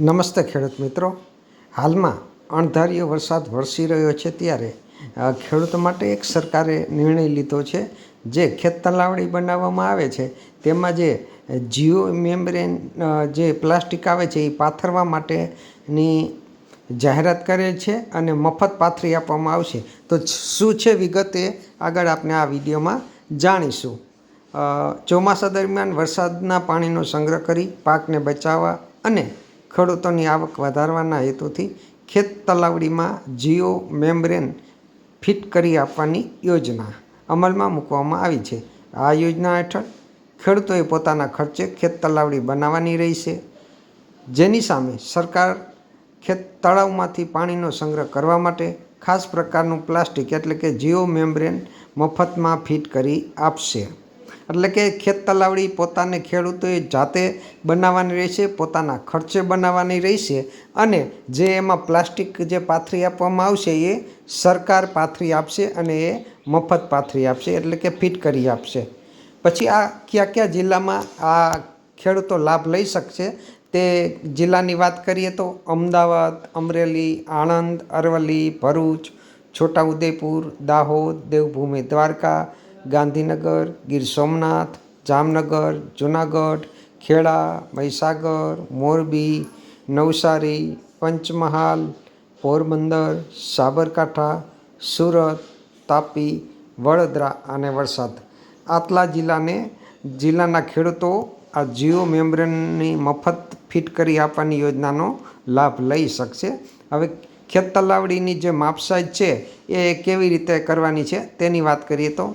નમસ્તે ખેડૂત મિત્રો. હાલમાં અણધાર્યો વરસાદ વરસી રહ્યો છે ત્યારે ખેડૂતો માટે એક સરકારે નિર્ણય લીધો છે, જે ખેત તલાવડી બનાવવામાં આવે છે. તેમાં જે જીઓ મેમ્બ્રેન જે પ્લાસ્ટિક આવે છે, એ પાથરવા માટેની જાહેરાત કરેલ છે અને મફત પાથરી આપવામાં આવશે. તો શું છે વિગતે આગળ આપણે આ વિડીયોમાં જાણીશું. ચોમાસા દરમિયાન વરસાદના પાણીનો સંગ્રહ કરી પાકને બચાવવા અને ખેડૂતોની આવક વધારવાના હેતુથી ખેત તલાવડીમાં જીઓ મેમ્બ્રેન ફિટ કરી આપવાની યોજના અમલમાં મૂકવામાં આવી છે. આ યોજના હેઠળ ખેડૂતોએ પોતાના ખર્ચે ખેત તલાવડી બનાવવાની રહેશે. જેની સામે સરકાર ખેત તળાવમાંથી પાણીનો સંગ્રહ કરવા માટે ખાસ પ્રકારનું પ્લાસ્ટિક એટલે કે જીઓ મેમ્બ્રેન મફતમાં ફિટ કરી આપશે. એટલે કે ખેત તલાવડી પોતાને ખેડૂતોએ જાતે બનાવવાની રહેશે, પોતાના ખર્ચે બનાવવાની રહેશે અને જે એમાં પ્લાસ્ટિક જે પાથરી આપવામાં આવશે એ સરકાર પાથરી આપશે અને એ મફત પાથરી આપશે એટલે કે ફિટ કરી આપશે. પછી આ કયા કયા જિલ્લામાં આ ખેડૂતો લાભ લઈ શકશે તે જિલ્લાની વાત કરીએ તો અમદાવાદ, અમરેલી, આણંદ, અરવલ્લી, ભરૂચ, છોટાઉદેપુર, દાહોદ, દેવભૂમિ, દ્વારકા ગાંધીનગર, ગીર સોમનાથ, જામનગર, જુનાગઢ, ખેડા, મહીસાગર, મોરબી, નવસારી, પંચમહાલ, પોરબંદર, સાબરકાંઠા, સુરત, તાપી, વડોદરા અને વલસાડ. આટલા જિલ્લાને, જિલ્લાના ખેડૂતો આ જીઓ મેમ્બ્રેનની મફત ફિટ કરી આપવાની યોજનાનો લાભ લઈ શકશે. હવે ખેત તલાવડીની જે માપસાઈજ છે, એ કેવી રીતે કરવાની છે તેની વાત કરીએ તો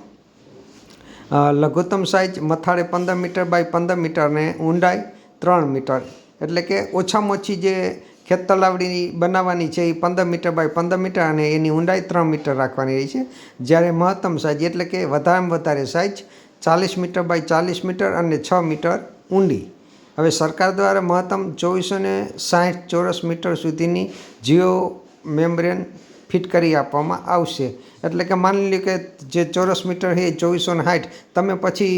લઘુત્તમ સાઇઝ મથાળે પંદર મીટર બાય પંદર મીટર અને ઊંડાઈ ત્રણ મીટર. એટલે કે ઓછામાં ઓછી જે ખેત તલાવડી બનાવવાની છે એ પંદર મીટર બાય પંદર મીટર અને એની ઊંડાઈ ત્રણ મીટર રાખવાની રહી છે. જ્યારે મહત્તમ સાઇઝ એટલે કે વધારેમાં વધારે સાઇઝ ચાલીસ મીટર બાય ચાલીસ મીટર અને છ મીટર ઊંડી. હવે સરકાર દ્વારા મહત્તમ ચોવીસો ને સાઠ ચોરસ મીટર સુધીની જીઓ મેમ્બ્રેન ફિટ કરી આપવામાં આવશે. એટલે કે માની લો કે જે ચોરસ મીટર છે એ ચોવીસો ને તમે પછી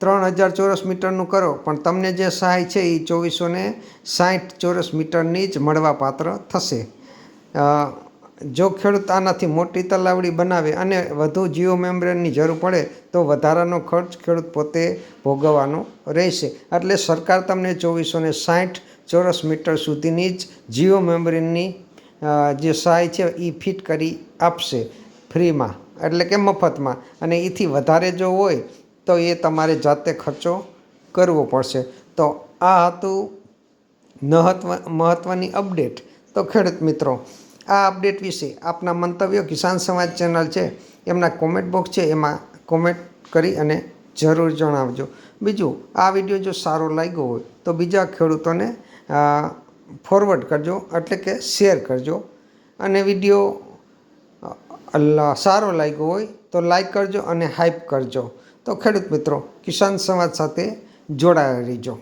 ત્રણ હજાર ચોરસ મીટરનું કરો, પણ તમને જે સહાય છે એ ચોવીસો ને સાઠ ચોરસ મીટરની જ મળવાપાત્ર થશે. જો ખેડૂત આનાથી મોટી તલાવડી બનાવે અને વધુ જીઓ મેમ્બ્રેનની જરૂર પડે, તો વધારાનો ખર્ચ ખેડૂત પોતે ભોગવવાનો રહેશે. એટલે સરકાર તમને ચોવીસો ને સાઠ ચોરસ મીટર સુધીની જ જીઓ મેમ્બ્રેનની જે સહાય છે એ ફિટ કરી આપશે ફ્રીમાં, એટલે કે મફતમાં. અને એથી વધારે જો હોય, તો એ તમારે જાતે ખર્ચો કરવો પડશે. તો આ હતું મહત્વ મહત્ત્વની અપડેટ. તો ખેડૂત મિત્રો, આ અપડેટ વિશે આપના મંતવ્યો કિસાન સમાજ ચેનલ છે, એમના કોમેન્ટ બોક્સ છે, એમાં કોમેન્ટ કરી અને જરૂર જણાવજો. બીજું, આ વીડિયો જો સારો લાગ્યો હોય, તો બીજા ખેડૂતોને ફોરવર્ડ કરજો, એટલે કે શેર કરજો. અને વીડિયો સારો લાગ્યો હોય તો લાઈક કરજો અને હાઇપ કરજો. તો ખેડૂત મિત્રો, કિસાન સમાજ સાથે જોડાયા રહીજો.